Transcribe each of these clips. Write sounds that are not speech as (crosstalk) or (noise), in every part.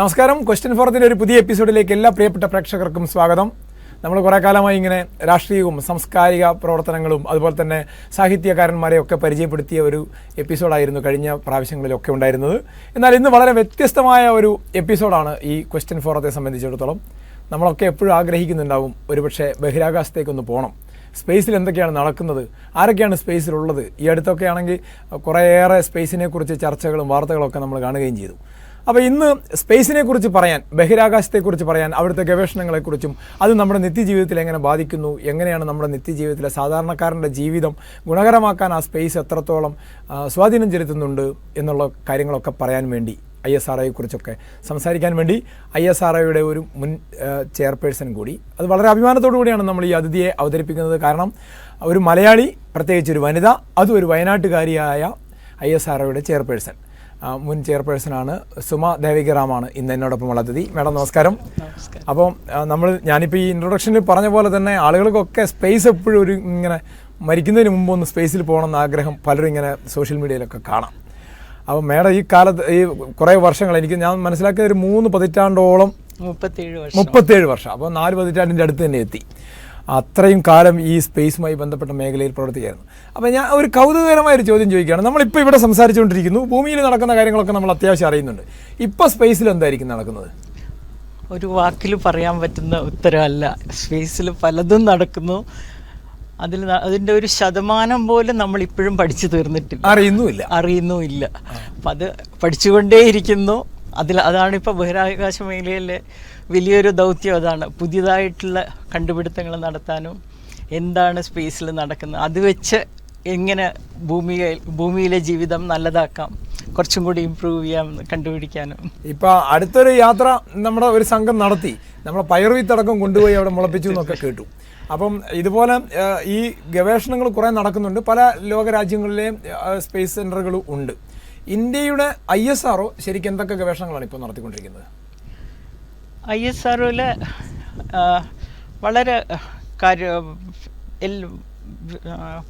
നമസ്കാരം. ക്വസ്റ്റ്യൻ ഫോറത്തിന്റെ ഒരു പുതിയ എപ്പിസോഡിലേക്ക് എല്ലാ പ്രിയപ്പെട്ട പ്രേക്ഷകർക്കും സ്വാഗതം. നമ്മൾ കുറേ കാലമായി ഇങ്ങനെ രാഷ്ട്രീയവും സാംസ്കാരിക പ്രവർത്തനങ്ങളും അതുപോലെ തന്നെ സാഹിത്യകാരന്മാരെ ഒക്കെ പരിചയപ്പെടുത്തിയ ഒരു എപ്പിസോഡായിരുന്നു കഴിഞ്ഞ പ്രാവശ്യങ്ങളിലൊക്കെ ഉണ്ടായിരുന്നത്. എന്നാൽ ഇന്ന് വളരെ വ്യത്യസ്തമായ ഒരു എപ്പിസോഡാണ് ഈ ക്വസ്റ്റ്യൻ ഫോറത്തെ സംബന്ധിച്ചിടത്തോളം. നമ്മളൊക്കെ എപ്പോഴും ആഗ്രഹിക്കുന്നുണ്ടാവും ഒരുപക്ഷെ ബഹിരാകാശത്തേക്കൊന്ന് പോകണം സ്പേസിൽ എന്തൊക്കെയാണ് നടക്കുന്നത്? ആരൊക്കെയാണ് സ്പേസിലുള്ളത് ഈ അടുത്തൊക്കെ ആണെങ്കിൽ കുറേയേറെ സ്പേസിനെക്കുറിച്ച് ചർച്ചകളും വാർത്തകളൊക്കെ നമ്മൾ കാണുകയും ചെയ്തു. അപ്പോൾ ഇന്ന് സ്പേസിനെ കുറിച്ച് പറയാൻ ബഹിരാകാശത്തെക്കുറിച്ച് പറയാൻ അവിടുത്തെ ഗവേഷണങ്ങളെക്കുറിച്ചും അത് നമ്മുടെ നിത്യജീവിതത്തിൽ എങ്ങനെ ബാധിക്കുന്നു എങ്ങനെയാണ് നമ്മുടെ നിത്യജീവിതത്തിലെ സാധാരണക്കാരന്റെ ജീവിതം ഗുണകരമാക്കാൻ ആ സ്പേസ് എത്രത്തോളം സ്വാധീനം ചെലുത്തുന്നുണ്ട് എന്നുള്ള കാര്യങ്ങളൊക്കെ പറയാൻ വേണ്ടി ഐ എസ് ആർ കുറിച്ചൊക്കെ സംസാരിക്കാൻ വേണ്ടി ഐ എസ് ആർ ഒരു മുൻ ചെയർപേഴ്സൺ കൂടി. അത് വളരെ അഭിമാനത്തോടു കൂടിയാണ് നമ്മൾ ഈ അതിഥിയെ അവതരിപ്പിക്കുന്നത്. കാരണം ഒരു മലയാളി പ്രത്യേകിച്ച് ഒരു വനിത അതും ഒരു വയനാട്ടുകാരിയായ ഐ എസ് ആർ ചെയർപേഴ്സൺ. ആ, മുൻ ചെയർപേഴ്സണാണ് സുമ ദേവികറാമാണ് ഇന്ന് എന്നോടൊപ്പമുള്ള അതിഥി. മേഡം നമസ്കാരം. അപ്പം നമ്മൾ ഞാനിപ്പോൾ ഈ ഇൻട്രൊഡക്ഷനിൽ പറഞ്ഞ പോലെ തന്നെ ആളുകൾക്കൊക്കെ സ്പേസ് എപ്പോഴും ഒരു ഇങ്ങനെ മരിക്കുന്നതിന് മുമ്പ് ഒന്ന് സ്പേസിൽ എന്ന ആഗ്രഹം പലരും ഇങ്ങനെ സോഷ്യൽ മീഡിയയിലൊക്കെ കാണാം. അപ്പോൾ മേഡം ഈ കാലത്ത് ഈ കുറേ വർഷങ്ങൾ എനിക്ക് ഞാൻ മനസ്സിലാക്കിയത് ഒരു മൂന്ന് പതിറ്റാണ്ടോളം മുപ്പത്തേഴ് വർഷം. മുപ്പത്തേഴ് വർഷം. അപ്പോൾ നാല് പതിറ്റാണ്ടിന്റെ അടുത്ത് തന്നെ എത്തി. അത്രയും കാലം ഈ സ്പേസുമായി ബന്ധപ്പെട്ട മേഖലയിൽ പ്രവർത്തിക്കുകയായിരുന്നു. അപ്പോൾ ഞാൻ ഒരു കൗതുകകരമായ ഒരു ചോദ്യം ചോദിക്കുകയാണ്. നമ്മളിപ്പോൾ ഇവിടെ സംസാരിച്ചുകൊണ്ടിരിക്കുന്നു. ഭൂമിയിൽ നടക്കുന്ന കാര്യങ്ങളൊക്കെ നമ്മൾ അത്യാവശ്യം അറിയുന്നുണ്ട്. ഇപ്പോൾ സ്പേസിൽ എന്തായിരിക്കും നടക്കുന്നത്? ഒരു വാക്കിൽ പറയാൻ പറ്റുന്ന ഉത്തരമല്ല. സ്പേസിൽ പലതും നടക്കുന്നു. അതിൽ അതിന്റെ ഒരു ശതമാനം പോലും നമ്മൾ ഇപ്പോഴും പഠിച്ചു തീർന്നിട്ടില്ല. അറിയുന്നുമില്ല. അറിയുന്നുമില്ല. അപ്പം അത് പഠിച്ചുകൊണ്ടേയിരിക്കുന്നു. അതിൽ അതാണ് ഇപ്പോൾ ബഹിരാകാശ മേഖലയിലെ വലിയൊരു ദൗത്യം അതാണ്. പുതിയതായിട്ടുള്ള കണ്ടുപിടുത്തങ്ങൾ നടത്താനും എന്താണ് സ്പേസിൽ നടക്കുന്നത്. അത് വെച്ച് എങ്ങനെ ഭൂമിയിൽ ഭൂമിയിലെ ജീവിതം നല്ലതാക്കാം. കുറച്ചും കൂടി ഇമ്പ്രൂവ് ചെയ്യാം കണ്ടുപിടിക്കാനും. ഇപ്പൊ അടുത്തൊരു യാത്ര നമ്മുടെ ഒരു സംഘം നടത്തി. നമ്മളെ പയർവിത്തടക്കം കൊണ്ടുപോയി അവിടെ മുളപ്പിച്ചു എന്നൊക്കെ കേട്ടു. അപ്പം ഇതുപോലെ ഈ ഗവേഷണങ്ങൾ കുറേ നടക്കുന്നുണ്ട്. പല ലോകരാജ്യങ്ങളിലെയും സ്പേസ് സെന്ററുകളും ഉണ്ട്. ഇന്ത്യയുടെ ഐ എസ് ആർഒ ശരിക്കും എന്തൊക്കെ ഗവേഷണങ്ങളാണ് ഇപ്പോൾ നടത്തിക്കൊണ്ടിരിക്കുന്നത്? ഐ എസ് ആർഒയിൽ വളരെ കാര്യ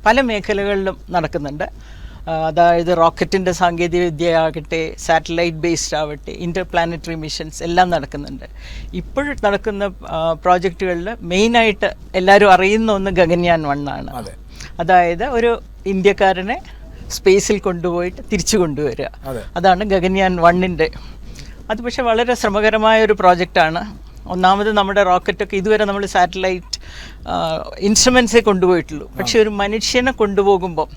പല മേഖലകളിലും നടക്കുന്നുണ്ട്. അതായത് റോക്കറ്റിന്റെ സാങ്കേതിക വിദ്യയാകട്ടെ സാറ്റലൈറ്റ് ബേസ്ഡ് ആവട്ടെ ഇന്റർ പ്ലാനറ്ററി മിഷൻസ് എല്ലാം നടക്കുന്നുണ്ട്. ഇപ്പോൾ നടക്കുന്ന പ്രോജക്റ്റുകളിൽ മെയിനായിട്ട് എല്ലാവരും അറിയുന്ന ഒന്ന് ഗഗൻയാൻ വണ്ണാണ് അതെ. അതായത് ഒരു ഇന്ത്യക്കാരനെ സ്പേസിൽ കൊണ്ടുപോയിട്ട് തിരിച്ചു കൊണ്ടുവരിക. അതാണ് ഗഗൻയാൻ വണ്ണിന്റെ അത് പക്ഷേ വളരെ ശ്രമകരമായ ഒരു പ്രോജക്റ്റാണ്. ഒന്നാമത് നമ്മുടെ റോക്കറ്റൊക്കെ ഇതുവരെ നമ്മൾ സാറ്റലൈറ്റ് ഇൻസ്ട്രുമെൻസേ കൊണ്ടുപോയിട്ടുള്ളൂ. പക്ഷേ ഒരു മനുഷ്യനെ കൊണ്ടുപോകുമ്പോൾ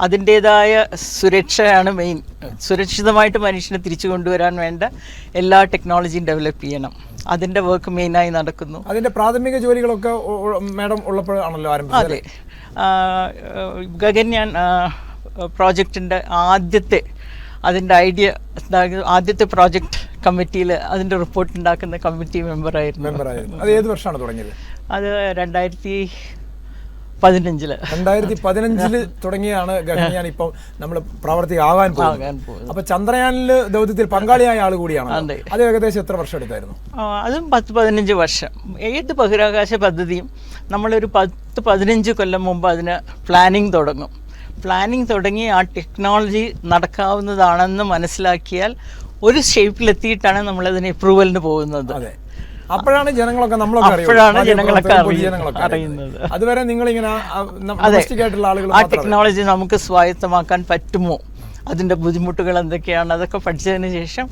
അതിന്റേതായ സുരക്ഷയാണ് മെയിൻ. സുരക്ഷിതമായിട്ട് മനുഷ്യനെ തിരിച്ചു കൊണ്ടുവരാൻ വേണ്ട എല്ലാ ടെക്നോളജിയും ഡെവലപ്പ് ചെയ്യണം. അതിന്റെ വർക്ക് മെയിനായി നടക്കുന്നു. അതിന്റെ പ്രാഥമിക ജോലികളൊക്കെ മാഡം ഉള്ളപ്പോഴാണല്ലോ ആരംഭിച്ചത് അതെ. ഗഗൻ ഗഗൻയാൻ പ്രോജക്റ്റിന്റെ ആദ്യത്തെ അതിന്റെ ഐഡിയ ആദ്യത്തെ പ്രോജക്റ്റ് കമ്മിറ്റിയിൽ അതിന്റെ റിപ്പോർട്ട് ഉണ്ടാക്കുന്ന കമ്മിറ്റി മെമ്പറായിരുന്നു മെമ്പറായിരുന്നു അത് ഏത് വർഷമാണ് തുടങ്ങിയത്? അത് രണ്ടായിരത്തി പതിനഞ്ചിൽ. രണ്ടായിരത്തി പതിനഞ്ചിൽ തുടങ്ങിയാണ് ഗഗൻയാൻ ഇപ്പം നമ്മൾ പ്രവർത്തി ആവാൻ ആകാൻ പോകുന്നത്. അപ്പൊ ചന്ദ്രയാനിൽ ദൗത്യത്തിൽ പങ്കാളിയായ ആൾ കൂടിയാണ് അതെ. ഏകദേശം എത്ര വർഷം എടുത്തായിരുന്നു? അതും പത്ത് പതിനഞ്ച് വർഷം. ഏത് ബഹിരാകാശ പദ്ധതിയും നമ്മളൊരു പത്ത് പതിനഞ്ച് കൊല്ലം മുമ്പ് അതിന് പ്ലാനിങ് തുടങ്ങും. പ്ലാനിങ് തുടങ്ങി ആ ടെക്നോളജി നടക്കാവുന്നതാണെന്ന് മനസ്സിലാക്കിയാൽ ഒരു ഷേപ്പിലെത്തിയിട്ടാണ് നമ്മളതിന് അപ്രൂവലിന് പോകുന്നത്. അതെ. അപ്പോഴാണ് ജനങ്ങളൊക്കെ നമ്മളൊക്കെ. അപ്പോഴാണ് ജനങ്ങളൊക്കെ അറിയുന്നത്. അതുവരെ നിങ്ങൾ ഇങ്ങനെ ആളുകൾ ആ ടെക്നോളജി നമുക്ക് സ്വായത്തമാക്കാൻ പറ്റുമോ? അതിന്റെ ബുദ്ധിമുട്ടുകൾ എന്തൊക്കെയാണ്? അതൊക്കെ പഠിച്ചതിന് ശേഷം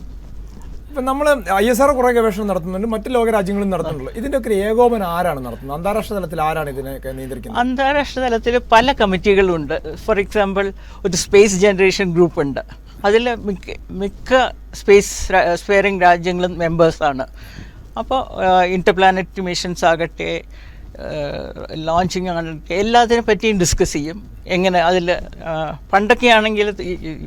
ഇപ്പം നമ്മൾ ഐ എസ് ആർ കുറേ ഗവേഷണം നടത്തുന്നുണ്ട് മറ്റ് ലോക രാജ്യങ്ങളും നടത്തുന്നുള്ളൂ ഇതിന്റെ ഒക്കെ ഒരു ഏകോപനം ആരാണ് നടത്തുന്നത്? അന്താരാഷ്ട്ര തലത്തിൽ ആരാണ് ഇതിനെ നിയന്ത്രിക്കുന്നത്? അന്താരാഷ്ട്ര തലത്തിൽ പല കമ്മിറ്റികളുണ്ട്. ഫോർ എക്സാമ്പിൾ ഒരു സ്പേസ് ജനറേഷൻ ഗ്രൂപ്പ് ഉണ്ട്. അതിൽ മിക്ക മിക്ക സ്പേസ് സ്പെയറിംഗ് രാജ്യങ്ങളും മെമ്പേഴ്സാണ് അപ്പോൾ ഇന്റർപ്ലാനറ്ററി മിഷൻസ് ആകട്ടെ ലോഞ്ചിങ് അങ്ങനെ എല്ലാത്തിനെ പറ്റിയും ഡിസ്കസ് ചെയ്യും. എങ്ങനെ അതിൽ പണ്ടൊക്കെ ആണെങ്കിൽ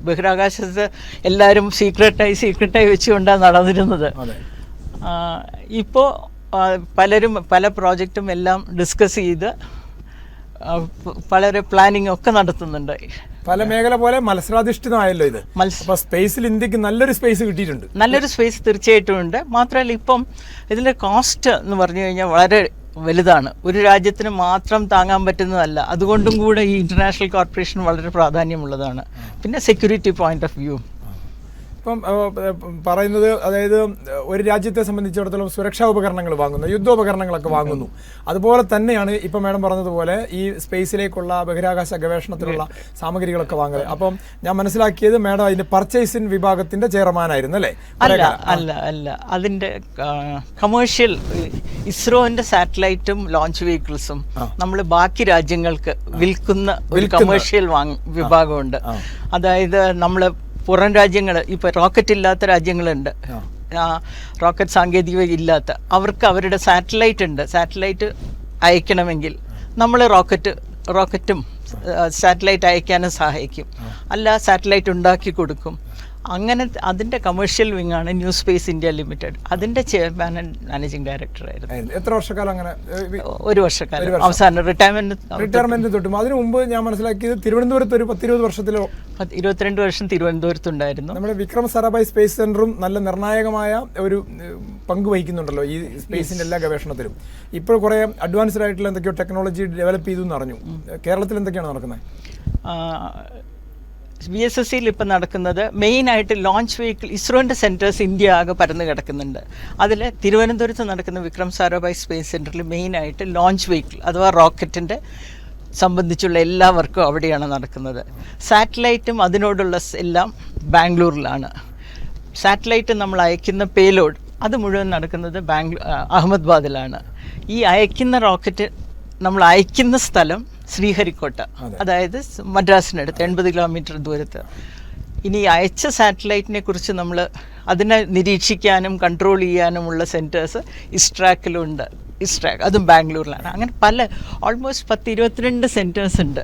ബഹിരാകാശത്ത് എല്ലാവരും സീക്രട്ടായി സീക്രട്ടായി വെച്ചുകൊണ്ടാണ് നടന്നിരുന്നത്. ഇപ്പോൾ പലരും പല പ്രോജക്റ്റും എല്ലാം ഡിസ്കസ് ചെയ്ത് പലരെ വളരെ പ്ലാനിങ് ഒക്കെ നടത്തുന്നുണ്ട്. പല മേഖല പോലെ മത്സരാധിഷ്ഠിതമായല്ലോ ഇത്. സ്പേസിൽ ഇന്ത്യയ്ക്ക് നല്ലൊരു സ്പേസ് കിട്ടിയിട്ടുണ്ട്. നല്ലൊരു സ്പേസ് തീർച്ചയായിട്ടും ഉണ്ട്. മാത്രമല്ല ഇപ്പം ഇതിന്റെ കോസ്റ്റ് എന്ന് പറഞ്ഞു കഴിഞ്ഞാൽ വളരെ വലുതാണ്. ഒരു രാജ്യത്തിന് മാത്രം താങ്ങാൻ പറ്റുന്നതല്ല. അതുകൊണ്ടും കൂടെ ഈ ഇന്റർനാഷണൽ കോർപ്പറേഷൻ വളരെ പ്രാധാന്യമുള്ളതാണ്. പിന്നെ സെക്യൂരിറ്റി പോയിന്റ് ഓഫ് വ്യൂ ഇപ്പം പറയുന്നത് അതായത് ഒരു രാജ്യത്തെ സംബന്ധിച്ചിടത്തോളം സുരക്ഷാ ഉപകരണങ്ങൾ വാങ്ങുന്നു യുദ്ധോപകരണങ്ങളൊക്കെ വാങ്ങുന്നു. അതുപോലെ തന്നെയാണ് ഇപ്പം മേഡം പറഞ്ഞതുപോലെ ഈ സ്പേസിലേക്കുള്ള ബഹിരാകാശ ഗവേഷണത്തിലുള്ള സാമഗ്രികളൊക്കെ വാങ്ങുന്നത് അപ്പം ഞാൻ മനസ്സിലാക്കിയത് മേഡം അതിന്റെ പർച്ചേസിംഗ് വിഭാഗത്തിന്റെ ചെയർമാനായിരുന്നു അല്ലേ? അല്ല അല്ല അല്ല. അതിന്റെ കമേഴ്ഷ്യൽ ഇസ്രോന്റെ സാറ്റലൈറ്റും ലോഞ്ച് വെഹിക്കിൾസും നമ്മൾ ബാക്കി രാജ്യങ്ങൾക്ക് വിൽക്കുന്ന ഒരു കമേഴ്ഷ്യൽ വിഭാഗമുണ്ട്. അതായത് നമ്മൾ പുറം രാജ്യങ്ങൾ ഇപ്പോൾ റോക്കറ്റ് ഇല്ലാത്ത രാജ്യങ്ങളുണ്ട്. റോക്കറ്റ് സാങ്കേതിക ഇല്ലാത്ത അവർക്ക് അവരുടെ സാറ്റലൈറ്റ് ഉണ്ട്. സാറ്റലൈറ്റ് അയക്കണമെങ്കിൽ നമ്മൾ റോക്കറ്റ് റോക്കറ്റും സാറ്റലൈറ്റ് അയക്കാനും സഹായിക്കും. അല്ല സാറ്റലൈറ്റ് ഉണ്ടാക്കി കൊടുക്കും. അങ്ങനെ അതിന്റെ കമേഴ്ഷ്യൽ വിങ് ആണ് ന്യൂ സ്പേസ് ഇന്ത്യ ലിമിറ്റഡ് അതിന്റെ ചെയർമാൻ ആൻഡ് മാനേജിംഗ് ഡയറക്ടർ ആയിരുന്നു. ആയിരുന്നു. എത്ര വർഷക്കാലം അങ്ങനെ? ഒരു വർഷക്കാലം. അവസാനം റിട്ടയർമെന്റ് റിട്ടയർമെന്റ് തൊട്ടും അതിനു മുമ്പ് ഞാൻ മനസ്സിലാക്കിയത് തിരുവനന്തപുരത്ത് ഒരു പത്തിരുപത് വർഷത്തിലോ? ഇരുപത്തിരണ്ട് വർഷം തിരുവനന്തപുരത്തുണ്ടായിരുന്നു നമ്മുടെ വിക്രം സാരാഭായ് സ്പേസ് സെന്ററും നല്ല നിർണായകമായ ഒരു പങ്ക് വഹിക്കുന്നുണ്ടല്ലോ ഈ സ്പേസിന്റെ എല്ലാ ഗവേഷണത്തിലും. ഇപ്പോൾ കുറെ അഡ്വാൻസ്ഡ് ആയിട്ടുള്ള എന്തൊക്കെയോ ടെക്നോളജി ഡെവലപ്പ് ചെയ്തു എന്ന് അറിഞ്ഞു. കേരളത്തിൽ എന്തൊക്കെയാണ് നടക്കുന്നത്? ബി എസ് എസ് സിയിൽ ഇപ്പം നടക്കുന്നത് മെയിനായിട്ട് ലോഞ്ച് വെഹിക്കിൾ ഇസ്രോന്റെ സെന്റേഴ്സ് ഇന്ത്യ ആകെ പരന്ന് കിടക്കുന്നുണ്ട്. അതിൽ തിരുവനന്തപുരത്ത് നടക്കുന്ന വിക്രം സാരാഭായ് സ്പേസ് സെന്ററിൽ മെയിനായിട്ട് ലോഞ്ച് വെഹിക്കിൾ അഥവാ റോക്കറ്റിന്റെ സംബന്ധിച്ചുള്ള എല്ലാ വർക്കും അവിടെയാണ് നടക്കുന്നത്. സാറ്റലൈറ്റും അതിനോടുള്ള എല്ലാം ബാംഗ്ലൂരിലാണ്. സാറ്റലൈറ്റ് നമ്മൾ അയക്കുന്ന പേലോഡ് അത് മുഴുവൻ നടക്കുന്നത് ബാംഗ്ലൂ അഹമ്മദാബാദിലാണ്. ഈ അയക്കുന്ന റോക്കറ്റ് നമ്മൾ അയക്കുന്ന സ്ഥലം ശ്രീഹരിക്കോട്ട. അതായത് മദ്രാസിനടുത്ത് എൺപത് കിലോമീറ്റർ ദൂരത്ത്. ഇനി അയച്ച സാറ്റലൈറ്റിനെ കുറിച്ച് നമ്മൾ അതിനെ നിരീക്ഷിക്കാനും കൺട്രോൾ ചെയ്യാനുമുള്ള സെന്റേഴ്സ് ഇസ്ട്രാക്കിലുണ്ട് ഇസ്ട്രാക്ക് അതും ബാംഗ്ലൂരിലാണ്. അങ്ങനെ പല ഓൾമോസ്റ്റ് പത്ത് ഇരുപത്തിരണ്ട് സെന്റേഴ്സ് ഉണ്ട്.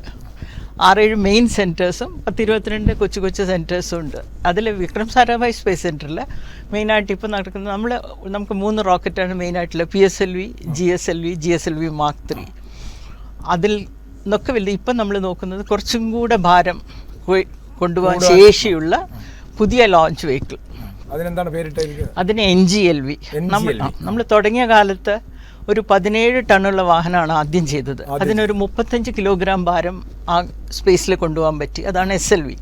ആറേഴ് മെയിൻ സെന്റേഴ്സും പത്ത് ഇരുപത്തിരണ്ട് കൊച്ചു കൊച്ചു സെന്റേഴ്സും ഉണ്ട്. അതിൽ വിക്രം സാരാഭായ് സ്പേസ് സെന്ററിൽ മെയിനായിട്ട് ഇപ്പോൾ നടക്കുന്നത് നമ്മൾ നമുക്ക് മൂന്ന് റോക്കറ്റാണ് മെയിനായിട്ടുള്ളത് P S L V G S L V G S L V mark three അതിൽ നിന്നൊക്കെ വലിയ ഇപ്പം നമ്മൾ നോക്കുന്നത് കുറച്ചും കൂടെ ഭാരം കൊണ്ടുപോകാൻ ശേഷിയുള്ള പുതിയ ലോഞ്ച് വെഹിക്കിൾ അതിനെന്താണ് പേരിട്ടിരിക്കുന്നത് അതിന് എൻ ജി എൽ വി നമ്മൾ നമ്മൾ തുടങ്ങിയ കാലത്ത് ഒരു പതിനേഴ് ടണ്ണുള്ള വാഹനമാണ് ആദ്യം ചെയ്തത്. അതിനൊരു മുപ്പത്തഞ്ച് കിലോഗ്രാം ഭാരം ആ സ്പേസിൽ കൊണ്ടുപോകാൻ പറ്റി. അതാണ് എസ് എൽ വി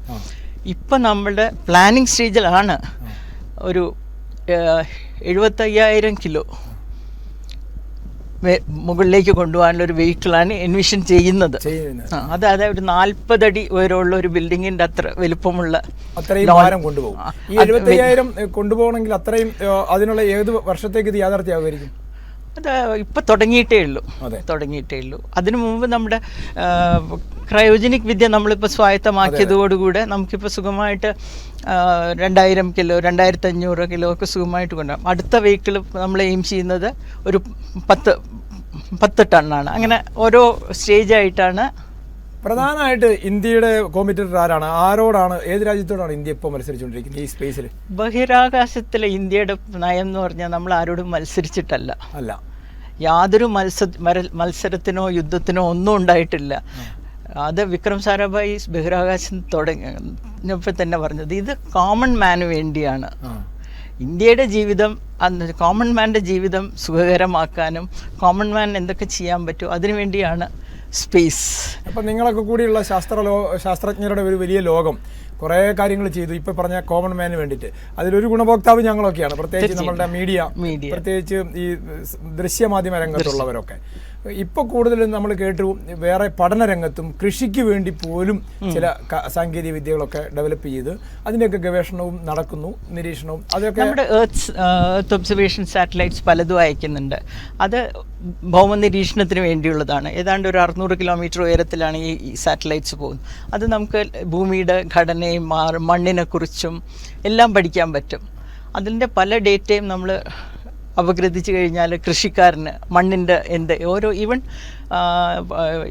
ഇപ്പം നമ്മളുടെ പ്ലാനിങ് സ്റ്റേജിലാണ് ഒരു എഴുപത്തയ്യായിരം കിലോ മുകളിലേക്ക് കൊണ്ടുപോകാനുള്ള ഒരു വെഹിക്കിളാണ് എൻവിഷൻ ചെയ്യുന്നത്. അത് അതായത് ഒരു നാൽപ്പതടി ഉയരമുള്ള ഒരു ബിൽഡിങ്ങിന്റെ അത്ര വലുപ്പമുള്ള അത്രയും ഭാരം കൊണ്ടുപോകും. ഈ എഴുപത്തി അയ്യായിരം കൊണ്ടുപോകണമെങ്കിൽ അത്രയും അതിനുള്ള ഏത് വർഷത്തേക്ക് ഇത് യാഥാർത്ഥ്യമാകുമായിരിക്കും അത് ഇപ്പം തുടങ്ങിയിട്ടേ ഉള്ളൂ. തുടങ്ങിയിട്ടേ ഉള്ളൂ. അതിനു മുമ്പ് നമ്മുടെ ക്രയോജനിക് വിദ്യ നമ്മളിപ്പോൾ സ്വായത്തമാക്കിയതോടുകൂടെ നമുക്കിപ്പോൾ സുഖമായിട്ട് രണ്ടായിരം കിലോ രണ്ടായിരത്തി അഞ്ഞൂറ് കിലോ ഒക്കെ സുഖമായിട്ട് കൊണ്ടുപോകാം അടുത്ത വെഹിക്കിൾ നമ്മൾ എയിം ചെയ്യുന്നത് ഒരു പത്ത് പത്ത് ടണ്ണാണ്. അങ്ങനെ ഓരോ സ്റ്റേജായിട്ടാണ് പ്രധാനമായിട്ട് ഇന്ത്യയുടെ കോമ്പറ്റീറ്റർ ആരാണ്? ആരോടാണ് ഏത് രാജ്യത്തോടാണ് ഇന്ത്യ ഇപ്പോൾ മത്സരിച്ചുകൊണ്ടിരിക്കുന്നത് ഈ സ്പേസിൽ ബഹിരാകാശത്തിലെ ഇന്ത്യയുടെ നയം എന്ന് പറഞ്ഞാൽ നമ്മൾ ആരോടും മത്സരിച്ചിട്ടല്ല. അല്ല. യാതൊരു മത്സ മത്സരത്തിനോ യുദ്ധത്തിനോ ഒന്നും ഉണ്ടായിട്ടില്ല. അത് വിക്രം സാരാഭായി ബഹിരാകാശം തുടങ്ങിയപ്പോൾ തന്നെ പറഞ്ഞത്. ഇത് കോമൺ മാന് വേണ്ടിയാണ്. ഇന്ത്യയുടെ ജീവിതം കോമൺ മാന്റെ ജീവിതം സുഖകരമാക്കാനും കോമൺ മാൻ എന്തൊക്കെ ചെയ്യാൻ പറ്റുമോ അതിനുവേണ്ടിയാണ് സ്പേസ് അപ്പം നിങ്ങളൊക്കെ കൂടിയുള്ള ശാസ്ത്ര ശാസ്ത്രജ്ഞരുടെ ഒരു വലിയ ലോകം. കുറേ കാര്യങ്ങൾ ചെയ്തു. ഇപ്പൊ പറഞ്ഞ കോമൺ മാന് വേണ്ടിയിട്ട്. അതിലൊരു ഗുണഭോക്താവ് ഞങ്ങളൊക്കെയാണ്. പ്രത്യേകിച്ച് നമ്മളുടെ മീഡിയ പ്രത്യേകിച്ച് ഈ ദൃശ്യമാധ്യമ രംഗത്തുള്ളവരൊക്കെ. ഇപ്പൊ കൂടുതലും നമ്മൾ കേട്ടു വേറെ പഠന രംഗത്തും കൃഷിക്ക് വേണ്ടി പോലും ചില സാങ്കേതിക വിദ്യകളൊക്കെ ഡെവലപ്പ് ചെയ്ത് അതിന്റെയൊക്കെ ഗവേഷണവും നടക്കുന്നു നിരീക്ഷണവും അതൊക്കെ നമ്മുടെ എർത്ത് ഒബ്സർവേഷൻ സാറ്റലൈറ്റ്സ് പലതും അയക്കുന്നുണ്ട്. അത് ഭൗമ നിരീക്ഷണത്തിന് വേണ്ടിയുള്ളതാണ്. ഏതാണ്ട് ഒരു അറുന്നൂറ് കിലോമീറ്റർ ഉയരത്തിലാണ് ഈ സാറ്റലൈറ്റ്സ് പോകുന്നത്. അത് നമുക്ക് ഭൂമിയുടെ ഘടനയും മാറും മണ്ണിനെക്കുറിച്ചും എല്ലാം പഠിക്കാൻ പറ്റും. അതിന്റെ പല ഡേറ്റയും നമ്മൾ അപഗ്രഥിച്ച് കഴിഞ്ഞാൽ കൃഷിക്കാരന് മണ്ണിന്റെ എന്ത് ഓരോ ഈവൻ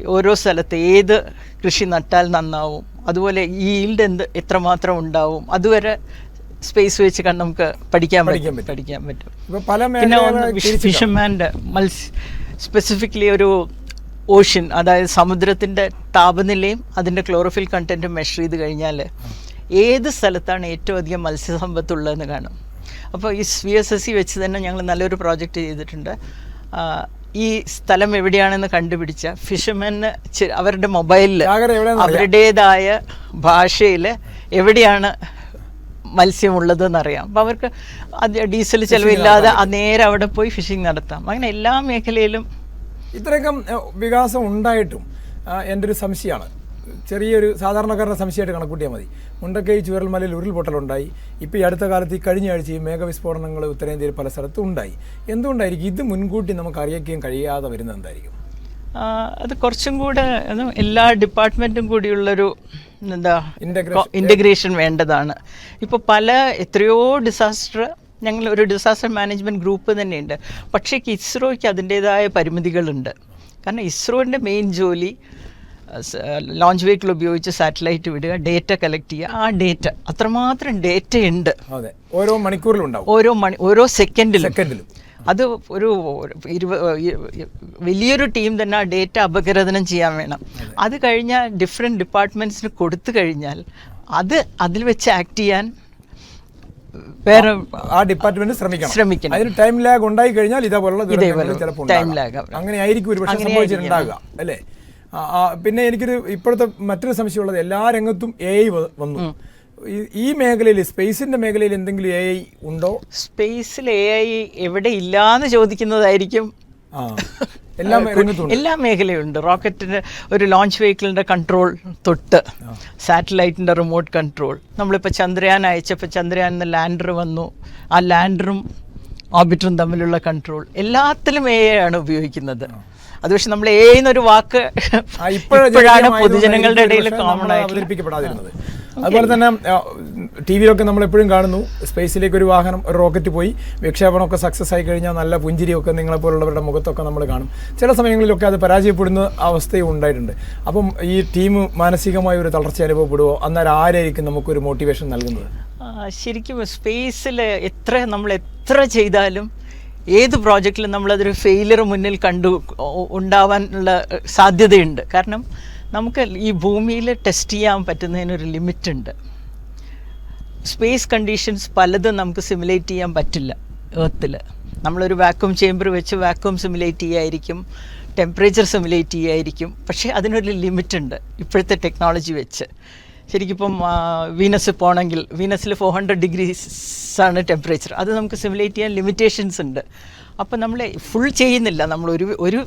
ഓരോ സ്ഥലത്ത് ഏത് കൃഷി നട്ടാൽ നന്നാവും അതുപോലെ ഈ ഈൽഡ് എന്ത് എത്രമാത്രം ഉണ്ടാവും അതുവരെ സ്പേസ് വെച്ച് കണ്ട് നമുക്ക് പഠിക്കാൻ പഠിക്കാൻ പറ്റും. പഠിക്കാൻ പറ്റും. പിന്നെ ഫിഷർമാന്റെ മത്സ്യ സ്പെസിഫിക്കലി ഒരു ഓഷ്യൻ അതായത് സമുദ്രത്തിന്റെ താപനിലയും അതിന്റെ ക്ലോറോഫിൽ കണ്ടന്റും മെഷർ ചെയ്ത് കഴിഞ്ഞാൽ ഏത് സ്ഥലത്താണ് ഏറ്റവും അധികം മത്സ്യസമ്പത്തുള്ളതെന്ന് കാണും. അപ്പോൾ ഈ വി എസ് എസ് സി വെച്ച് തന്നെ ഞങ്ങൾ നല്ലൊരു പ്രോജക്റ്റ് ചെയ്തിട്ടുണ്ട്. ഈ സ്ഥലം എവിടെയാണെന്ന് കണ്ടുപിടിച്ച ഫിഷർമെന് അവരുടെ മൊബൈലിൽ അവരുടേതായ ഭാഷയിൽ എവിടെയാണ് മത്സ്യമുള്ളതെന്നറിയാം. അപ്പോൾ അവർക്ക് അത് ഡീസൽ ചിലവില്ലാതെ ആ നേരെ അവിടെ പോയി ഫിഷിംഗ് നടത്താം. അങ്ങനെ എല്ലാ മേഖലയിലും ഇത്രയൊക്കെ വികാസം ഉണ്ടായിട്ടും എന്റെ ഒരു സംശയമാണ്. ചെറിയൊരു സാധാരണക്കാരുടെ സംശയമായിട്ട് കണക്കൂട്ടിയാൽ മതി. മുണ്ടക്കൈ ചുവരൽമലയിൽ ഉരുൾപൊട്ടലുണ്ടായി. ഇപ്പോൾ ഈ അടുത്ത കാലത്ത് ഈ കഴിഞ്ഞ ആഴ്ച ഈ മേഘവിസ്ഫോടനങ്ങൾ ഉത്തരേന്ത്യയിൽ പല സ്ഥലത്തും ഉണ്ടായി എന്തുകൊണ്ടായിരിക്കും ഇത് മുൻകൂട്ടി നമുക്ക് അറിയിക്കാൻ കഴിയാതെ വരുന്നത് എന്തായിരിക്കും? അത് കുറച്ചും കൂടെ എല്ലാ ഡിപ്പാർട്ട്മെന്റും കൂടിയുള്ളൊരു എന്താ. ഇന്റഗ്രേഷൻ വേണ്ടതാണ്. ഇപ്പോൾ പല എത്രയോ ഡിസാസ്റ്റർ ഞങ്ങൾ ഒരു ഡിസാസ്റ്റർ മാനേജ്മെന്റ് ഗ്രൂപ്പ് തന്നെയുണ്ട്. പക്ഷേ ഇസ്രോയ്ക്ക് അതിന്റേതായ പരിമിതികളുണ്ട്. കാരണം ഇസ്രോന്റെ മെയിൻ ജോലി ലോഞ്ച് വെഹിക്കിൾ ഉപയോഗിച്ച് സാറ്റലൈറ്റ് വിടുക ഡേറ്റ കളക്ട് ചെയ്യുക ആ ഡേറ്റ അത്രമാത്രം ഡേറ്റ ഉണ്ട്. ഓരോ മണിക്കൂറിലും ഉണ്ടാവും. ഓരോ മണി ഓരോ സെക്കൻഡിലും സെക്കൻഡിലും അത് ഒരു വലിയൊരു ടീം തന്നെ ആ ഡേറ്റ അപഗ്രഥനം ചെയ്യാൻ വേണം. അത്. കഴിഞ്ഞാൽ ഡിഫറെന്റ് ഡിപ്പാർട്ട്മെന്റ്സിന് കൊടുത്തു കഴിഞ്ഞാൽ അത് അതിൽ വെച്ച് ആക്ട് ചെയ്യാൻ വേറെ ആ ഡിപ്പാർട്ട്മെന്റ് ശ്രമിക്കണം. ശ്രമിക്കണം. അതിന് ടൈം ലാഗ് ഉണ്ടായി കഴിഞ്ഞാൽ ഇതേപോലുള്ള time ഉണ്ടാകാം. അങ്ങനെ ആയിരിക്കും ഒരു പക്ഷേ സംഭവിച്ചിട്ടുണ്ടാകുക അല്ലേ? പിന്നെ എനിക്കൊരു ഇപ്പോഴത്തെ മറ്റൊരു സംശയമുള്ളത് എല്ലാ രംഗത്തും എ ഐ വന്നു. ഈ- മേഖലയിൽ സ്പേസിന്റെ മേഖലയിൽ എന്തെങ്കിലും എ ഐ ഉണ്ടോ? സ്പേസിൽ എ ഐ എവിടെ ഇല്ലാന്ന് ചോദിക്കുന്നതായിരിക്കും. എല്ലാ (laughs) എല്ലാ മേഖലയുണ്ട് റോക്കറ്റിന്റെ ഒരു ലോഞ്ച് വെഹിക്കിളിന്റെ കൺട്രോൾ തൊട്ട് സാറ്റലൈറ്റിന്റെ റിമോട്ട് കൺട്രോൾ നമ്മളിപ്പോൾ ചന്ദ്രയാൻ അയച്ചപ്പോൾ ചന്ദ്രയാൻ എന്ന ലാൻഡർ വന്നു. ആ ലാൻഡറും ഓർബിറ്ററും തമ്മിലുള്ള കൺട്രോൾ എല്ലാത്തിലും എ ആണ് ഉപയോഗിക്കുന്നത്. അത് പക്ഷെ നമ്മൾ എ എന്നൊരു വാക്ക് ഇപ്പോഴാണ് പൊതുജനങ്ങളുടെ ഇടയിൽ കോമൺ അവതരിപ്പിക്കപ്പെടാതിരുന്നത്. അതുപോലെ തന്നെ ടി വിയിലൊക്കെ നമ്മൾ എപ്പോഴും കാണുന്നു സ്പേസിലേക്ക് ഒരു വാഹനം ഒരു റോക്കറ്റ് പോയി വിക്ഷേപണമൊക്കെ സക്സസ് ആയി കഴിഞ്ഞാൽ നല്ല പുഞ്ചിരിയൊക്കെ നിങ്ങളെ പോലുള്ളവരുടെ മുഖത്തൊക്കെ നമ്മൾ കാണും. ചില സമയങ്ങളിലൊക്കെ അത് പരാജയപ്പെടുന്ന അവസ്ഥയും ഉണ്ടായിട്ടുണ്ട്. അപ്പം ഈ ടീം മാനസികമായ ഒരു തളർച്ച അനുഭവപ്പെടുവോ? അന്നേരം ആരായിരിക്കും നമുക്കൊരു മോട്ടിവേഷൻ നൽകുന്നത്? ശരിക്കും സ്പേസിൽ എത്ര നമ്മൾ എത്ര ചെയ്താലും ഏത് പ്രോജക്റ്റിലും നമ്മളതൊരു ഫെയിലിയർ മുന്നിൽ കണ്ടു ഉണ്ടാവാനുള്ള സാധ്യതയുണ്ട്. കാരണം നമുക്ക് ഈ ഭൂമിയിൽ ടെസ്റ്റ് ചെയ്യാൻ പറ്റുന്നതിനൊരു ലിമിറ്റ് ഉണ്ട് സ്പേസ് കണ്ടീഷൻസ് പലതും നമുക്ക് സിമുലേറ്റ് ചെയ്യാൻ പറ്റില്ല എർത്തിൽ നമ്മളൊരു വാക്വം ചേംബർ വെച്ച് വാക്വം സിമുലേറ്റ് ചെയ്യായിരിക്കും ടെമ്പറേച്ചർ സിമുലേറ്റ് ചെയ്യായിരിക്കും. പക്ഷേ അതിനൊരു ലിമിറ്റ് ഉണ്ട് ഇപ്പോഴത്തെ ടെക്നോളജി വെച്ച്. ശരിക്കും വീനസ് പോകണമെങ്കിൽ വീനസിൽ ഫോർ ഹൺഡ്രഡ് ഡിഗ്രീസ് ആണ് ടെമ്പറേച്ചർ അത് നമുക്ക് സിമുലേറ്റ് ചെയ്യാൻ ലിമിറ്റേഷൻസ് ഉണ്ട്. അപ്പം നമ്മൾ ഫുൾ ചെയ്യുന്നില്ല. നമ്മൾ ഒരു ഒരു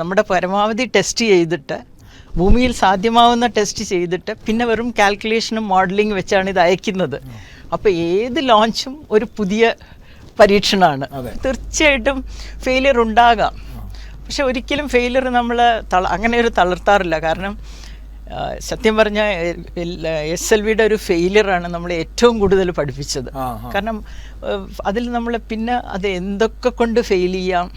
നമ്മുടെ പരമാവധി ടെസ്റ്റ് ചെയ്തിട്ട് ഭൂമിയിൽ സാധ്യമാവുന്ന ടെസ്റ്റ് ചെയ്തിട്ട് പിന്നെ വെറും കാൽക്കുലേഷനും മോഡലിംഗ് വെച്ചാണ് ഇത് അയക്കുന്നത്. അപ്പോൾ ഏത് ലോഞ്ചും ഒരു പുതിയ പരീക്ഷണമാണ് തീർച്ചയായിട്ടും ഫെയിലിയർ ഉണ്ടാകാം. പക്ഷെ ഒരിക്കലും ഫെയിലിയർ നമ്മൾ അങ്ങനെ ഒരു തളർത്താറില്ല. കാരണം സത്യം പറഞ്ഞാൽ എസ് എൽ വിയുടെ ഒരു ഫെയിലിയറാണ് നമ്മളെ ഏറ്റവും കൂടുതൽ പഠിപ്പിച്ചത്. കാരണം അതിൽ നമ്മൾ പിന്നെ അത് എന്തൊക്കെ കൊണ്ട് ഫെയിൽ ചെയ്യാം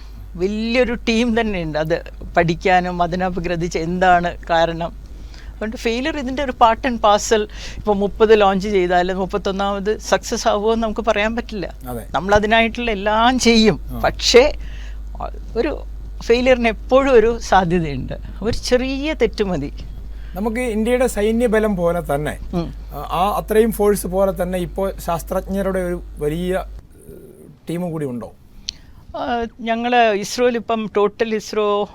വലിയൊരു ടീം തന്നെയുണ്ട്. അത് പഠിക്കാനും അതിനപഗ്രഥിച്ച് എന്താണ് കാരണം. അതുകൊണ്ട് ഫെയിലിയർ ഇതിന്റെ ഒരു പാർട്ട് ആൻഡ് പാർസൽ ഇപ്പോൾ മുപ്പത് ലോഞ്ച് ചെയ്താൽ മുപ്പത്തൊന്നാമത് സക്സസ് ആവുമോ എന്ന് നമുക്ക് പറയാൻ പറ്റില്ല. നമ്മൾ അതിനായിട്ടുള്ള എല്ലാം ചെയ്യും. പക്ഷേ ഒരു ഫെയിലിയറിന് എപ്പോഴും ഒരു സാധ്യതയുണ്ട്. ഒരു ചെറിയ തെറ്റ് മതി. നമുക്ക് ഇന്ത്യയുടെ സൈന്യബലം പോലെ തന്നെ. ആ- അത്രയും ഫോഴ്സ് പോലെ തന്നെ ഇപ്പോൾ ശാസ്ത്രജ്ഞരുടെ ഒരു വലിയ ടീം കൂടി ഉണ്ടോ? ഞങ്ങൾ ഇസ്രോയിൽ ഇപ്പം ടോട്ടൽ ഇസ്രോ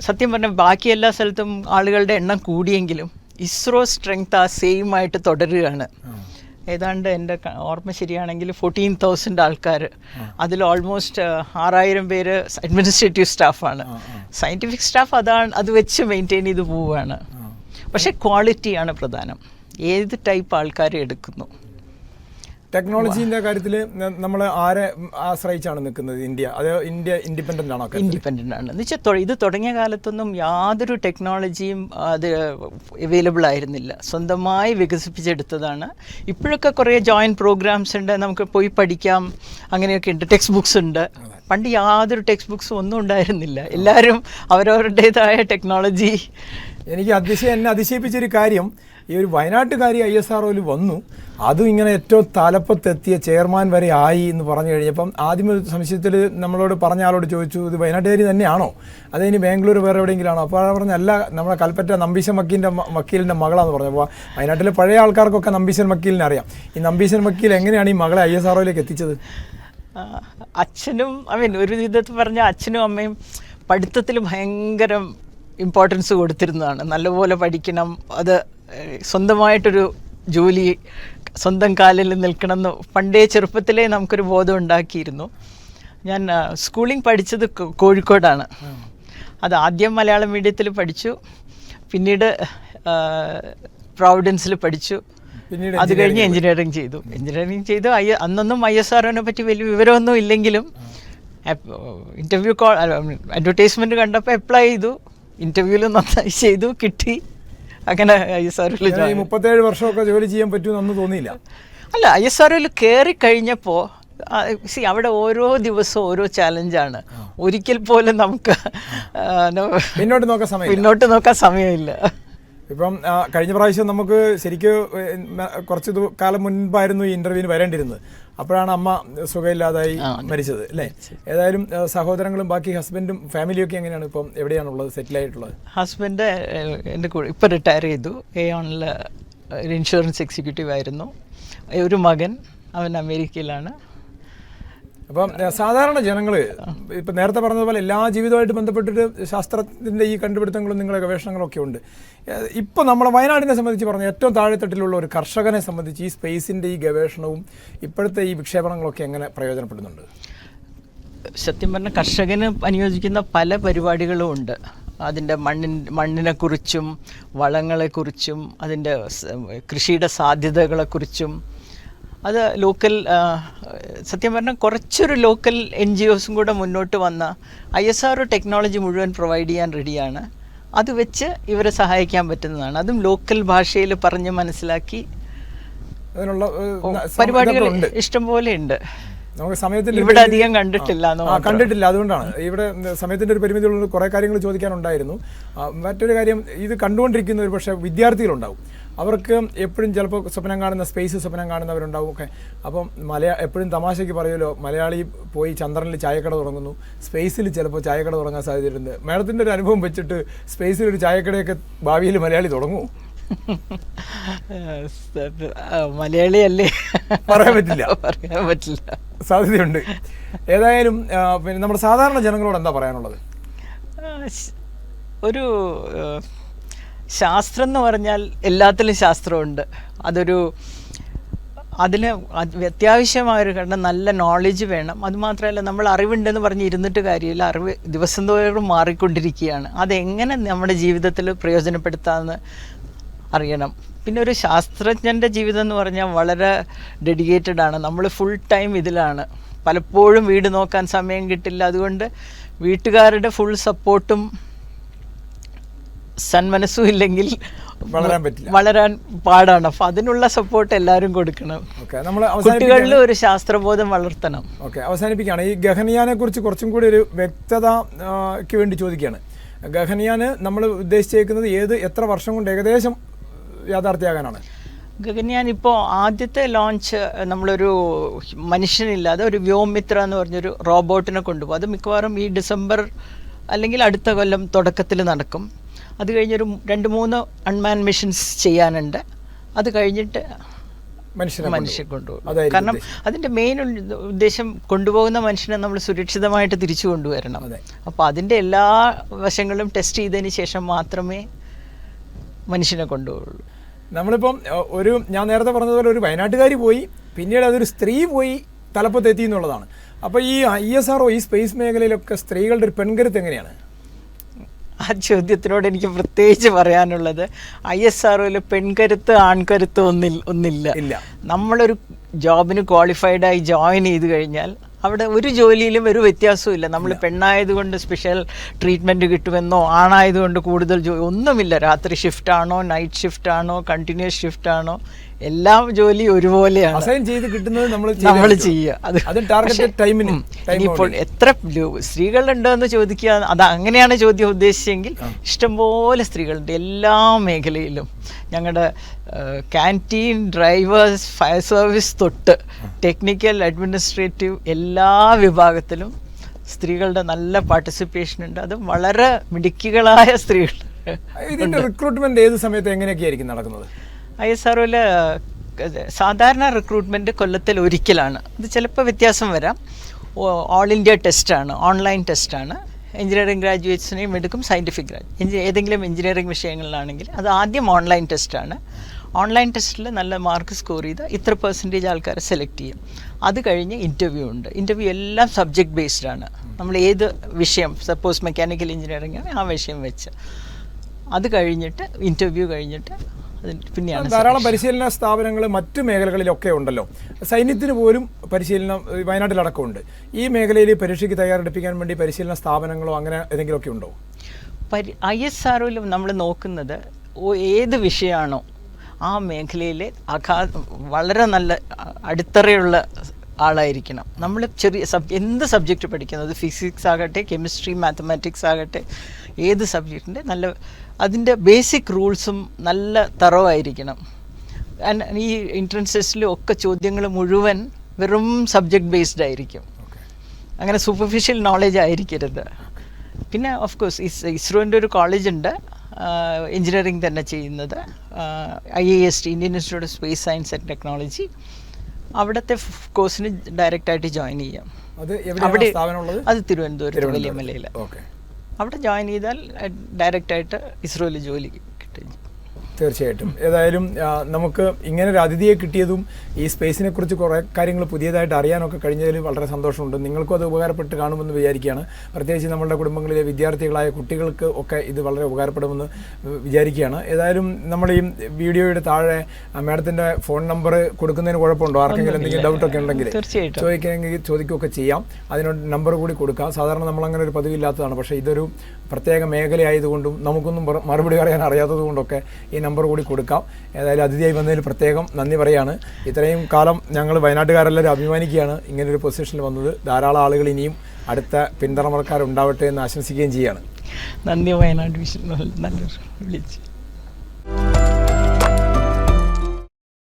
സത്യം പറഞ്ഞാൽ ബാക്കി എല്ലാ സ്ഥലത്തും ആളുകളുടെ എണ്ണം കൂടിയെങ്കിലും ഇസ്രോ സ്ട്രെങ്ത് ആ സെയിം ആയിട്ട് തുടരുകയാണ്. ഏതാണ്ട് എന്റെ ഓർമ്മ ശരിയാണെങ്കിൽ ഫോർട്ടീൻ തൗസൻഡ് ആൾക്കാർ അതിൽ ഓൾമോസ്റ്റ് ആറായിരം പേര് അഡ്മിനിസ്ട്രേറ്റീവ് സ്റ്റാഫാണ് സയന്റിഫിക് സ്റ്റാഫ് അതാണ് അത് വെച്ച് മെയിന്റെയിൻ ചെയ്ത് പോവുകയാണ്. പക്ഷേ ക്വാളിറ്റിയാണ് പ്രധാനം. ഏത് ടൈപ്പ് ആൾക്കാരെ എടുക്കുന്നു? ടെക്നോളജീന്റെ കാര്യത്തിൽ നമ്മൾ ആരെ ആശ്രയിച്ചാണ് നിൽക്കുന്നത് ഇന്ത്യ? അത് ഇന്ത്യ ഇൻഡിപെൻഡന്റ് ആണോ ഇൻഡിപെൻഡന്റ് ആണ്. എന്ന് വെച്ചാൽ ഇത് തുടങ്ങിയ കാലത്തൊന്നും യാതൊരു ടെക്നോളജിയും അത് അവൈലബിൾ ആയിരുന്നില്ല. സ്വന്തമായി വികസിപ്പിച്ചെടുത്തതാണ്. ഇപ്പോഴൊക്കെ കുറേ ജോയിന്റ് പ്രോഗ്രാംസ് ഉണ്ട്. നമുക്ക് പോയി പഠിക്കാം. അങ്ങനെയൊക്കെ ഉണ്ട്. ടെക്സ്റ്റ് ബുക്സ് ഉണ്ട്. പണ്ട് യാതൊരു ടെക്സ്റ്റ് ബുക്സും ഒന്നും ഉണ്ടായിരുന്നില്ല. എല്ലാവരും അവരവരുടേതായ ടെക്നോളജി എനിക്ക് അതിശയം എന്നെ അതിശയിപ്പിച്ചൊരു കാര്യം ഈ ഒരു വയനാട്ടുകാരി ഐ എസ് ആർ വന്നു. അതും ഇങ്ങനെ ഏറ്റവും തലപ്പത്തെത്തിയ ചെയർമാൻ വരെ ആയി എന്ന് പറഞ്ഞു കഴിഞ്ഞപ്പം ആദ്യം സംശയത്തിൽ നമ്മളോട് പറഞ്ഞ ആളോട് ചോദിച്ചു ഇത് വയനാട്ടുകാരി തന്നെയാണോ? അത് ഇനി ബാംഗ്ലൂർ വേറെ എവിടെയെങ്കിലും ആണോ അപ്പോൾ പറഞ്ഞു അല്ല നമ്മുടെ കൽപ്പറ്റ നമ്പീശൻ മക്കീലിന്റെ വക്കീലിന്റെ മകളാന്ന് പറഞ്ഞു. അപ്പോൾ വയനാട്ടിലെ പഴയ ആൾക്കാർക്കൊക്കെ നമ്പീശൻ മക്കീലിനെ അറിയാം. ഈ നമ്പീശൻ വക്കീൽ എങ്ങനെയാണ് ഈ മകളെ ഐ എസ് ആർ എത്തിച്ചത്? അച്ഛനും ഐ മീൻ ഒരു വിധത്തിൽ പറഞ്ഞ അച്ഛനും അമ്മയും പഠിത്തത്തിൽ ഭയങ്കര ഇമ്പോർട്ടൻസ് കൊടുത്തിരുന്നതാണ്. നല്ലപോലെ പഠിക്കണം. അത് സ്വന്തമായിട്ടൊരു ജോലി സ്വന്തം കാലിൽ നിൽക്കണം എന്ന് പണ്ടേ ചെറുപ്പത്തിലേ നമുക്കൊരു ബോധം ഉണ്ടാക്കിയിരുന്നു. ഞാൻ സ്കൂളിങ് സ്കൂളിംഗ് പഠിച്ചത് കോഴിക്കോടാണ്. അത് ആദ്യം മലയാളം മീഡിയത്തിൽ പഠിച്ചു. പിന്നീട് പ്രൊവിഡൻസിൽ പഠിച്ചു. പിന്നീട് അത് കഴിഞ്ഞ് എഞ്ചിനീയറിംഗ് ചെയ്തു. എഞ്ചിനീയറിംഗ് ചെയ്തു. ഐ അന്നൊന്നും ഐ എസ് ആർഒനെ പറ്റി വലിയ വിവരമൊന്നും ഇല്ലെങ്കിലും ഇന്റർവ്യൂ കോൾ അഡ്വർടൈസ്മെന്റ് കണ്ടപ്പോൾ അപ്ലൈ ചെയ്തു. ഇന്റർവ്യൂവിൽ നന്നായി ചെയ്തു കിട്ടി. അങ്ങനെ ഐ എസ് ആർ മുപ്പത്തേഴ് വർഷമൊക്കെ ജോലി ചെയ്യാൻ പറ്റുമെന്ന് തോന്നിയില്ല. അല്ല ഐ എസ് ആറിൽ കയറി കഴിഞ്ഞപ്പോൾ സി അവിടെ ഓരോ ദിവസവും ഓരോ ചാലഞ്ചാണ് ഒരിക്കൽ പോലും നമുക്ക് പിന്നോട്ട് നോക്കാൻ സമയം പിന്നോട്ട് നോക്കാൻ സമയമില്ല. ഇപ്പം കഴിഞ്ഞ പ്രാവശ്യം നമുക്ക് ശരിക്കും കുറച്ച് കാലം മുൻപായിരുന്നു ഈ ഇന്റർവ്യൂവിന് വരേണ്ടിരുന്നത് അപ്പോഴാണ് അമ്മ സുഖമില്ലാതായി മരിച്ചത് അല്ലേ? ഏതായാലും സഹോദരങ്ങളും ബാക്കി ഹസ്ബൻഡും ഫാമിലിയും ഒക്കെ എങ്ങനെയാണ് ഇപ്പം എവിടെയാണുള്ളത് സെറ്റിൽ ആയിട്ടുള്ളത് ഹസ്ബൻഡ് എന്റെ കൂടെ ഇപ്പം റിട്ടയർ ചെയ്തു. എ ഓണിൽ ഒരു ഇൻഷുറൻസ് എക്സിക്യൂട്ടീവ് ആയിരുന്നു. ഒരു മകൻ അവൻ അമേരിക്കയിലാണ്. അപ്പം സാധാരണ ജനങ്ങൾ ഇപ്പം നേരത്തെ പറഞ്ഞതുപോലെ എല്ലാ ജീവിതവുമായിട്ട് ബന്ധപ്പെട്ടിട്ട് ശാസ്ത്രത്തിന്റെ ഈ കണ്ടുപിടുത്തങ്ങളും നിങ്ങളുടെ ഗവേഷണങ്ങളും ഒക്കെ ഉണ്ട് ഇപ്പം നമ്മളെ വയനാടിനെ സംബന്ധിച്ച് പറഞ്ഞ ഏറ്റവും താഴെത്തട്ടിലുള്ള ഒരു കർഷകനെ സംബന്ധിച്ച് ഈ സ്പേസിന്റെ ഈ ഗവേഷണവും ഇപ്പോഴത്തെ ഈ വിക്ഷേപണങ്ങളൊക്കെ എങ്ങനെ പ്രയോജനപ്പെടുന്നുണ്ട്? സത്യം പറഞ്ഞാൽ കർഷകന് അനുയോജിക്കുന്ന പല പരിപാടികളും ഉണ്ട്. അതിന്റെ മണ്ണിൻ മണ്ണിനെക്കുറിച്ചും വളങ്ങളെക്കുറിച്ചും അതിന്റെ കൃഷിയുടെ സാധ്യതകളെക്കുറിച്ചും അത് ലോക്കൽ സത്യം പറഞ്ഞാൽ കുറച്ചൊരു ലോക്കൽ എൻ ജി ഒസും കൂടെ മുന്നോട്ട് വന്ന ഐ എസ് ആർ ടെക്നോളജി മുഴുവൻ പ്രൊവൈഡ് ചെയ്യാൻ റെഡിയാണ് അത് വെച്ച് ഇവരെ സഹായിക്കാൻ പറ്റുന്നതാണ്. അതും ലോക്കൽ ഭാഷയിൽ പറഞ്ഞ് മനസ്സിലാക്കി അതിനുള്ള പരിപാടികൾ ഇഷ്ടംപോലെ ഉണ്ട്. നമുക്ക് സമയത്തിന്റെ ഇവിടെ അധികം കണ്ടിട്ടില്ല കണ്ടിട്ടില്ല. അതുകൊണ്ടാണ്. ഇവിടെ സമയത്തിന്റെ ഒരു പരിമിതി ഉള്ളത് കുറേ കാര്യങ്ങൾ ചോദിക്കാനുണ്ടായിരുന്നു. മറ്റൊരു കാര്യം ഇത് കണ്ടുകൊണ്ടിരിക്കുന്ന ഒരു പക്ഷേ വിദ്യാർത്ഥികളുണ്ടാവും. അവർക്ക് എപ്പോഴും ചിലപ്പോൾ സ്വപ്നം കാണുന്ന സ്പേസ് സ്വപ്നം കാണുന്നവരുണ്ടാവും ഒക്കെ. അപ്പം മലയാ എപ്പോഴും തമാശയ്ക്ക് പറയുമല്ലോ മലയാളി പോയി ചന്ദ്രനിൽ ചായക്കട തുടങ്ങുന്നു. സ്പേസിൽ ചിലപ്പോൾ ചായക്കട തുടങ്ങാൻ സാധ്യതയുണ്ട്. മേഡത്തിന്റെ ഒരു അനുഭവം വെച്ചിട്ട് സ്പേസിൽ ഒരു ചായക്കടയൊക്കെ ഭാവിയിൽ മലയാളി തുടങ്ങുമോ മലയാളി മലയാളിയല്ലേ? പറയാൻ പറ്റില്ല. (laughs) പറയാൻ പറ്റില്ല. സാധ്യതയുണ്ട്. ഏതായാലും പിന്നെ നമ്മുടെ സാധാരണ ജനങ്ങളോട് എന്താ പറയാനുള്ളത്? ഒരു ശാസ്ത്രം എന്ന് പറഞ്ഞാൽ എല്ലാത്തിലും ശാസ്ത്രമുണ്ട്. അതൊരു അതിന് അത് അത്യാവശ്യമായൊരു കാരണം നല്ല നോളജ് വേണം. അതുമാത്രമല്ല നമ്മൾ അറിവുണ്ടെന്ന് പറഞ്ഞ് ഇരുന്നിട്ട് കാര്യമില്ല. അറിവ് ദിവസം തോറും മാറിക്കൊണ്ടിരിക്കുകയാണ്. അതെങ്ങനെ നമ്മുടെ ജീവിതത്തിൽ പ്രയോജനപ്പെടുത്താമെന്ന് അറിയണം. പിന്നെ ഒരു ശാസ്ത്രജ്ഞന്റെ ജീവിതം എന്ന് പറഞ്ഞാൽ വളരെ ഡെഡിക്കേറ്റഡ് ആണ്. നമ്മൾ ഫുൾ ടൈം ഇതിലാണ്. പലപ്പോഴും വീട് നോക്കാൻ സമയം കിട്ടില്ല. അതുകൊണ്ട് വീട്ടുകാരുടെ ഫുൾ സപ്പോർട്ടും സന്മനസ്സും ഇല്ലെങ്കിൽ വളരാൻ പറ്റില്ല. വളരാൻ പാടാണ്. അപ്പം അതിനുള്ള സപ്പോർട്ട് എല്ലാവരും കൊടുക്കണം. ഓക്കെ നമ്മൾ കുട്ടികളിൽ ഒരു ശാസ്ത്രബോധം വളർത്തണം. ഓക്കെ അവസാനിപ്പിക്കുകയാണ്. ഈ ഗഹനിയാനെ കുറിച്ച് കുറച്ചും കൂടി ഒരു വ്യക്തതയ്ക്ക് വേണ്ടി ചോദിക്കുകയാണ്. ഗഹനിയാന് നമ്മൾ ഉദ്ദേശിച്ചേക്കുന്നത് ഏത് എത്ര വർഷം കൊണ്ട് ഏകദേശം യാഥാർത്ഥ്യമാകാനാണ് ഗഗൻയാൻ ഇപ്പോൾ ആദ്യത്തെ ലോഞ്ച് നമ്മളൊരു മനുഷ്യനില്ലാതെ ഒരു വ്യോമിത്ര എന്ന് പറഞ്ഞൊരു റോബോട്ടിനെ കൊണ്ടുപോകും. അത് മിക്കവാറും ഈ ഡിസംബർ അല്ലെങ്കിൽ അടുത്ത കൊല്ലം തുടക്കത്തിൽ നടക്കും. അത് കഴിഞ്ഞൊരു രണ്ട് മൂന്ന് അൺമാൻ മിഷൻസ് ചെയ്യാനുണ്ട്. അത് കഴിഞ്ഞിട്ട് മനുഷ്യനെ മനുഷ്യൻ കൊണ്ടുപോകും. കാരണം അതിന്റെ മെയിൻ ഉദ്ദേശം കൊണ്ടുപോകുന്ന മനുഷ്യനെ നമ്മൾ സുരക്ഷിതമായിട്ട് തിരിച്ചു കൊണ്ടുവരണം. അപ്പോൾ അതിന്റെ എല്ലാ വശങ്ങളും ടെസ്റ്റ് ചെയ്തതിന് ശേഷം മാത്രമേ മനുഷ്യനെ കൊണ്ടുപോകുള്ളൂ. നമ്മളിപ്പം ഒരു ഞാൻ നേരത്തെ പറഞ്ഞതുപോലെ ഒരു വയനാട്ടുകാരി പോയി പിന്നീട് അതൊരു സ്ത്രീ പോയി തലപ്പത്തെത്തി എന്നുള്ളതാണ്. അപ്പോൾ ഈ ഐ എസ് ആർ ഈ സ്പേസ് മേഖലയിലൊക്കെ സ്ത്രീകളുടെ ഒരു പെൺകരുത്ത് എങ്ങനെയാണ്? ആ ചോദ്യത്തിനോട് എനിക്ക് പ്രത്യേകിച്ച് പറയാനുള്ളത്. ഐ എസ് ആർഒയിൽ പെൺകരുത്ത് ആൺകരുത്ത് ഒന്നിൽ ഒന്നില്ല. ഇല്ല. നമ്മളൊരു ജോബിന് ക്വാളിഫൈഡായി ജോയിൻ ചെയ്ത് കഴിഞ്ഞാൽ അവിടെ ഒരു ജോലിയിലും ഒരു വ്യത്യാസവും ഇല്ല. നമ്മൾ പെണ്ണായതുകൊണ്ട് സ്പെഷ്യൽ ട്രീറ്റ്മെന്റ് കിട്ടുമെന്നോ ആണായതുകൊണ്ട് കൂടുതൽ ജോലി ഒന്നുമില്ല. രാത്രി ഷിഫ്റ്റ് ആണോ നൈറ്റ് ഷിഫ്റ്റ് ആണോ കണ്ടിന്യൂസ് ഷിഫ്റ്റ് ആണോ എല്ലാ ജോലി ഒരുപോലെയാണ്. അസൈൻ ചെയ്ത് കിട്ടുന്നത് നമ്മൾ നമ്മൾ ചെയ്യുക അത് അത് ടാർഗറ്റഡ് പക്ഷേ, ടൈമിന് ഉം, ഇനിയിപ്പോൾ എത്ര സ്ത്രീകളുണ്ടോ എന്ന് ചോദിക്കുക അത് അങ്ങനെയാണ് ചോദ്യം ഉദ്ദേശിച്ചെങ്കിൽ ഇഷ്ടംപോലെ സ്ത്രീകളുണ്ട്. എല്ലാ മേഖലയിലും. ഞങ്ങളുടെ ക്യാന്റീൻ ഡ്രൈവേഴ്സ് ഫയർ സർവീസ് തൊട്ട് ടെക്നിക്കൽ അഡ്മിനിസ്ട്രേറ്റീവ് എല്ലാ വിഭാഗത്തിലും സ്ത്രീകളുടെ നല്ല പാർട്ടിസിപ്പേഷൻ ഉണ്ട്. അത് വളരെ മിടുക്കികളായ സ്ത്രീകൾ ഇതിന്റെ റിക്രൂട്ട്മെന്റ് ഏത് സമയത്ത് എങ്ങനെയൊക്കെ ആയിരിക്കും നടക്കുന്നത്? ഐ എസ് ആർഒയിൽ സാധാരണ റിക്രൂട്ട്മെന്റ് കൊല്ലത്തിൽ ഒരിക്കലാണ്. അത് ചിലപ്പോൾ വ്യത്യാസം വരാം. ഓൾ ഇന്ത്യ ടെസ്റ്റാണ് ഓൺലൈൻ ടെസ്റ്റാണ് എഞ്ചിനീയറിംഗ് ഗ്രാജുവേറ്റ്സിനെയും എടുക്കും സയന്റിഫിക് ഗ്രാജുവേറ്റ് ഏതെങ്കിലും എഞ്ചിനീയറിംഗ് വിഷയങ്ങളിലാണെങ്കിൽ അത് ആദ്യം ഓൺലൈൻ ടെസ്റ്റാണ് ഓൺലൈൻ ടെസ്റ്റിൽ നല്ല മാർക്ക് സ്കോർ ചെയ്ത് ഇത്ര പെർസെന്റേജ് ആൾക്കാരെ സെലക്ട് ചെയ്യും. അത് കഴിഞ്ഞ് ഇന്റർവ്യൂ ഉണ്ട്. ഇന്റർവ്യൂ എല്ലാം സബ്ജക്റ്റ് ആണ്. നമ്മൾ ഏത് വിഷയം സപ്പോസ് മെക്കാനിക്കൽ എഞ്ചിനീയറിംഗ് ആണ് ആ വിഷയം വെച്ച്. അത് കഴിഞ്ഞിട്ട് ഇന്റർവ്യൂ കഴിഞ്ഞിട്ട് പിന്നെയാണ് ധാരാളം പരിശീലന സ്ഥാപനങ്ങൾ മറ്റ് മേഖലകളിലൊക്കെ ഉണ്ടല്ലോ. സൈന്യത്തിന് പോലും പരിശീലനം വയനാട്ടിലടക്കമുണ്ട് ഈ മേഖലയിൽ പരീക്ഷയ്ക്ക് തയ്യാറെടുപ്പിക്കാൻ വേണ്ടി പരിശീലന സ്ഥാപനങ്ങളോ അങ്ങനെ ഏതെങ്കിലുമൊക്കെ ഉണ്ടോ? പരി ഐ എസ് ആർഒയിലും നമ്മൾ നോക്കുന്നത് ഏത് വിഷയമാണോ ആ മേഖലയിൽ അഘാ വളരെ നല്ല അടിത്തറയുള്ള ആളായിരിക്കണം. നമ്മൾ ചെറിയ സബ് എന്ത് സബ്ജക്റ്റ് പഠിക്കുന്നത് ഫിസിക്സ് ആകട്ടെ കെമിസ്ട്രി മാത്തമാറ്റിക്സ് ആകട്ടെ ഏത് സബ്ജക്റ്റിന്റെ നല്ല അതിന്റെ ബേസിക് റൂൾസും നല്ല തറവായിരിക്കണം. ആൻഡ് ഈ എൻട്രൻസ് ടെസ്റ്റിലും ഒക്കെ ചോദ്യങ്ങൾ മുഴുവൻ വെറും സബ്ജക്റ്റ് ബേസ്ഡ് ആയിരിക്കും. അങ്ങനെ സൂപ്പർഫിഷ്യൽ നോളേജ് ആയിരിക്കരുത്. പിന്നെ ഓഫ് കോഴ്സ് ഇസ് ഇസ്രോന്റെ ഒരു കോളേജ് ഉണ്ട്. എഞ്ചിനീയറിംഗ് തന്നെ ചെയ്യുന്നത്. I A S T Indian institute of space science and technology അവിടുത്തെ കോഴ്സിന് ഡയറക്റ്റായിട്ട് ജോയിൻ ചെയ്യാം. അത് അത് തിരുവനന്തപുരത്ത് വലിയ മലയിൽ ഓക്കെ അവിടെ ജോയിൻ ചെയ്താൽ ഡയറക്റ്റായിട്ട് ഇസ്രോയിൽ ജോലി കിട്ടും. തീർച്ചയായിട്ടും. ഏതായാലും നമുക്ക് ഇങ്ങനെ ഒരു അതിഥിയെ കിട്ടിയതും ഈ സ്പേസിനെ കുറിച്ച് കുറേ കാര്യങ്ങൾ പുതിയതായിട്ട് അറിയാനൊക്കെ കഴിഞ്ഞതിൽ വളരെ സന്തോഷമുണ്ട്. നിങ്ങൾക്കും അത് ഉപകാരപ്പെട്ട് കാണുമെന്ന് വിചാരിക്കുകയാണ്. പ്രത്യേകിച്ച് നമ്മുടെ കുടുംബങ്ങളിലെ വിദ്യാർത്ഥികളായ കുട്ടികൾക്ക് ഒക്കെ ഇത് വളരെ ഉപകാരപ്പെടുമെന്ന് വിചാരിക്കുകയാണ്. ഏതായാലും നമ്മൾ ഈ വീഡിയോയുടെ താഴെ മാഡത്തിന്റെ ഫോൺ നമ്പർ കൊടുക്കുന്നതിന് കുഴപ്പമുണ്ടോ? ആർക്കെങ്കിലും എന്തെങ്കിലും ഡൗട്ട് ഒക്കെ ഉണ്ടെങ്കിൽ ചോദിക്കണമെങ്കിൽ ചോദിക്കുകയൊക്കെ ചെയ്യാം. അതിനോട് നമ്പർ കൂടി കൊടുക്കാം. സാധാരണ നമ്മൾ അങ്ങനെ ഒരു പതിവില്ലാത്തതാണ്. പക്ഷേ ഇതൊരു പ്രത്യേക മേഖലയായതുകൊണ്ടും നമുക്കൊന്നും മറ- മറുപടി പറയാൻ അറിയാത്തത് കൊണ്ടൊക്കെ ഈ നമ്പർ കൂടി കൊടുക്കാം. ഏതായാലും അതിഥിയായി വന്നതിൽ പ്രത്യേകം നന്ദി പറയാണ്. ഇത്രയും കാലം ഞങ്ങൾ വയനാട്ടുകാരെല്ലാവരും അഭിമാനിക്കുകയാണ് ഇങ്ങനൊരു പൊസിഷനിൽ വന്നത്. ധാരാളം ആളുകൾ ഇനിയും അടുത്ത പിന്തുണമക്കാരുണ്ടാവട്ടെ എന്ന് ആശംസിക്കുകയും ചെയ്യുകയാണ് നന്ദി വയനാട് വിഷയം. നല്ലൊരു വിളിച്ചു.